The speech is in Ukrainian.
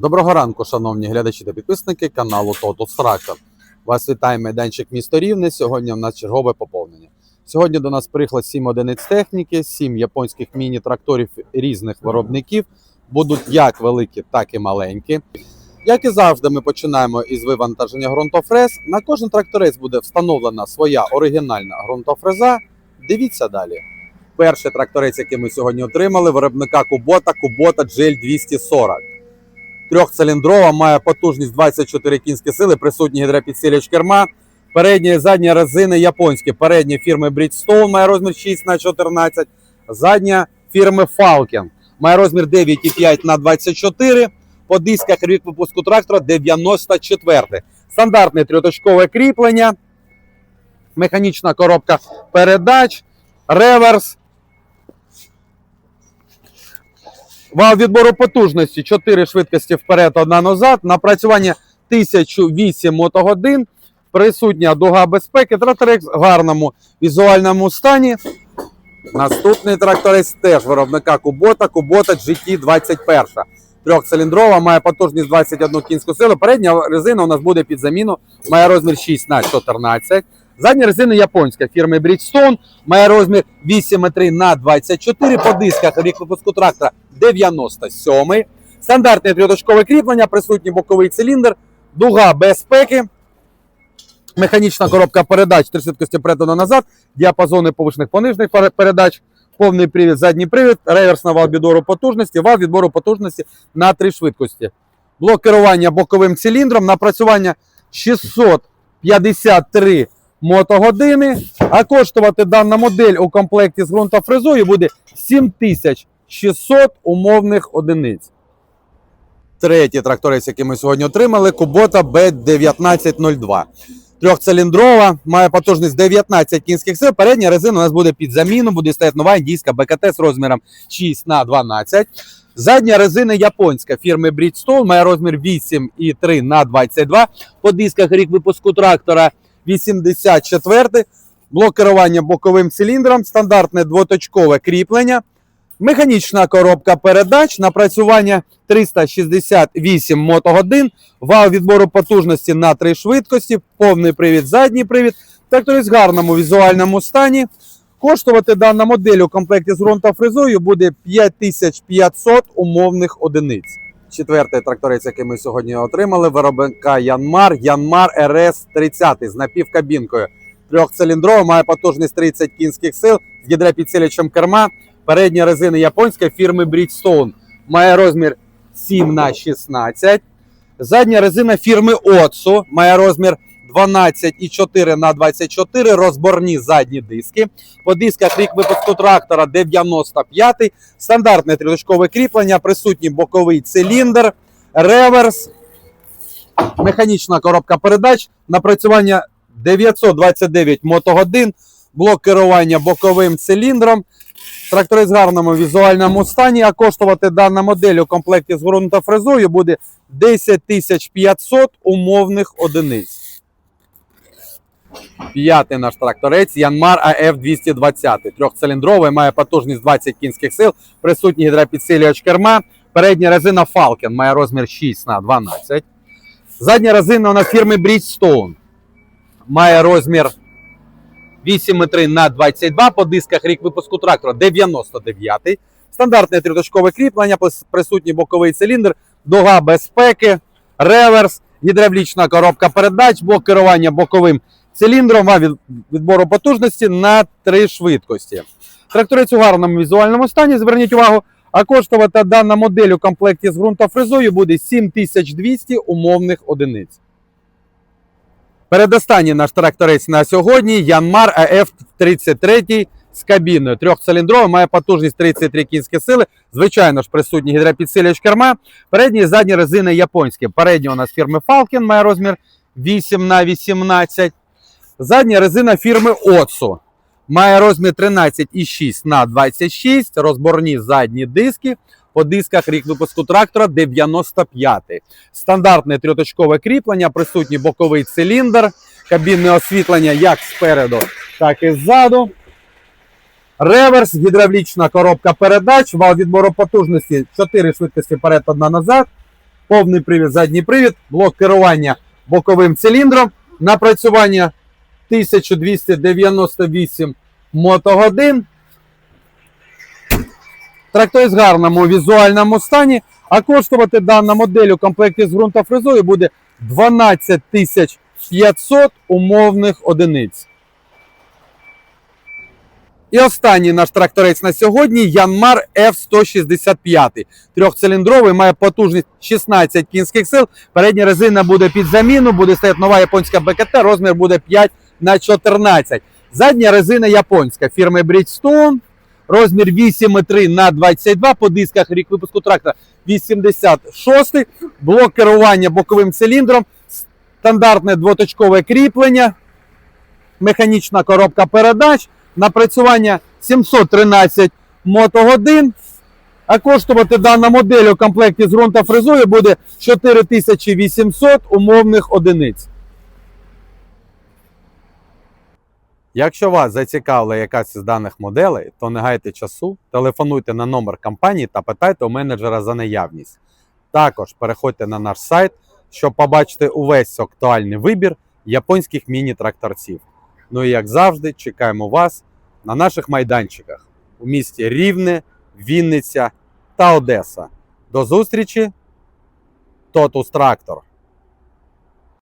Доброго ранку, шановні глядачі та підписники каналу Total Tractor. Вас вітає майданчик місто Рівне. Сьогодні у нас чергове поповнення. Сьогодні до нас приїхало 7 одиниць техніки, 7 японських міні-тракторів різних виробників. Будуть як великі, так і маленькі. Як і завжди, ми починаємо із вивантаження ґрунтофрез. На кожен тракторець буде встановлена своя оригінальна ґрунтофреза. Дивіться далі. Перший тракторець, який ми сьогодні отримали, виробника Кубота Кубота GL 240. Трьохциліндрова, має потужність 24 кінські сили, присутній гідропідсилювач керма. Передня і задня резини японські. Передня фірми Bridgestone має розмір 6 на 14 задня фірми Falcon має розмір 9,5 на 24 по дисках рік випуску трактора 94. Стандартне трьоточкове кріплення, механічна коробка передач, реверс. Вал відбору потужності 4 швидкості вперед, одна назад. Напрацювання 1008 мотогодин. Присутня дуга безпеки. Тракторець в гарному візуальному стані. Наступний тракторець теж виробника Кубота, Кубота GT21. Трьохциліндрова, має потужність 21 кінську силу. Передня резина у нас буде під заміну, має розмір 6 на 14. Задня резина японська фірми Bridgestone, має розмір 8,3 на 24. По дисках рік випуску трактора 97. Стандартне трьоточкове кріплення, присутній боковий циліндр, дуга безпеки. Механічна коробка передач, три швидкості вперед назад, діапазони повишених понижених пере- передач, повний привід, задній привід, реверсна вал відбору потужності, вал відбору потужності на три швидкості. Блок керування боковим циліндром, напрацювання 653 мотогодини. А коштувати дана модель у комплекті з ґрунтофрезою буде 7600 умовних одиниць. Третій тракторець, який ми сьогодні отримали, Kubota B1902. Трьохциліндрова, має потужність 19 кінських сил. Передня резина у нас буде під заміну, буде стояти нова індійська БКТ з розміром 6 на 12. Задня резина японська фірми Bridgestone має розмір 8,3 на 22. По дисках рік випуску трактора 84. Блок керування боковим циліндром, стандартне двоточкове кріплення. Механічна коробка передач, напрацювання 368 мотогодин, вал відбору потужності на три швидкості, повний привід, задній привід. Тракторець в гарному візуальному стані. Коштувати дана модель у комплекті з ґрунтофрезою буде 5500 умовних одиниць. Четвертий тракторець, який ми сьогодні отримали, виробника Янмар, Янмар РС 30 з напівкабінкою. Трьохциліндрова, має потужність 30 кінських сил з гідропідсилювачем керма. Передня резина японської фірми Bridgestone має розмір 7 на 16. Задня резина фірми Otsu має розмір 12,4 на 24. Розборні задні диски. По дисках рік випуску трактора 95. Стандартне трілочкове кріплення, присутній боковий циліндр, реверс, механічна коробка передач, напрацювання 929 мотогодин, блок керування боковим циліндром. Тракторець в гарному візуальному стані, а коштувати дана модель у комплекті з ґрунтофрезою буде 10 500 умовних одиниць. П'ятий наш тракторець Янмар АФ 220. Трьохциліндровий, має потужність 20 кінських сил, присутній гідропідсилювач керма. Передня резина Falcon має розмір 6 на 12. Задня резина у нас фірми Bridgestone. Має розмір 8,3 на 22 по дисках рік випуску трактора 99. Стандартне триточкове кріплення, присутній боковий циліндр, дуга безпеки, реверс, гідравлічна коробка передач, блок керування боковим циліндром, відбору потужності на три швидкості. Тракторець у гарному візуальному стані. Зверніть увагу, а коштувати дана модель у комплекті з ґрунтофрезою буде 7200 умовних одиниць. Передостанній наш тракторець на сьогодні Янмар АФ 33 з кабіною. Трьохциліндровий, має потужність 33 кінські сили. Звичайно ж, присутній гідропідсилювач керма. Передні і задні резини японські. Передня у нас фірми Falcon має розмір 8 на 18. Задня резина фірми Otsu. Має розмір 13,6 на 26. Розборні задні диски. По дисках рік випуску трактора 95. Стандартне трьоточкове кріплення, присутній боковий циліндр, кабінне освітлення як спереду, так і ззаду. Реверс, гідравлічна коробка передач, вал відбору потужності 4 швидкості вперед, одна назад. повний привід, задній привід, блок керування боковим циліндром, напрацювання 1298 мотогодин. Тракторець в гарному візуальному стані, а коштувати дана модель у комплекті з ґрунтофрезою буде 12 500 умовних одиниць. І останній наш тракторець на сьогодні Янмар F165. Трьохциліндровий, має потужність 16 кінських сил. Передня резина буде під заміну, буде стояти нова японська БКТ, розмір буде 5 на 14. Задня резина японська фірми Bridgestone. Розмір 8,3 на 22. По дисках рік випуску трактора 86. Блок керування боковим циліндром. Стандартне двоточкове кріплення. Механічна коробка передач. Напрацювання 713 мотогодин. А коштувати дана модель у комплекті з ґрунтофрезою буде 4800 умовних одиниць. Якщо вас зацікавила якась із даних моделей, то не гайте часу, телефонуйте на номер компанії та питайте у менеджера за наявність. Також переходьте на наш сайт, щоб побачити увесь актуальний вибір японських міні-тракторців. Ну і як завжди, чекаємо вас на наших майданчиках у місті Рівне, Вінниця та Одеса. До зустрічі! Тотус Трактор!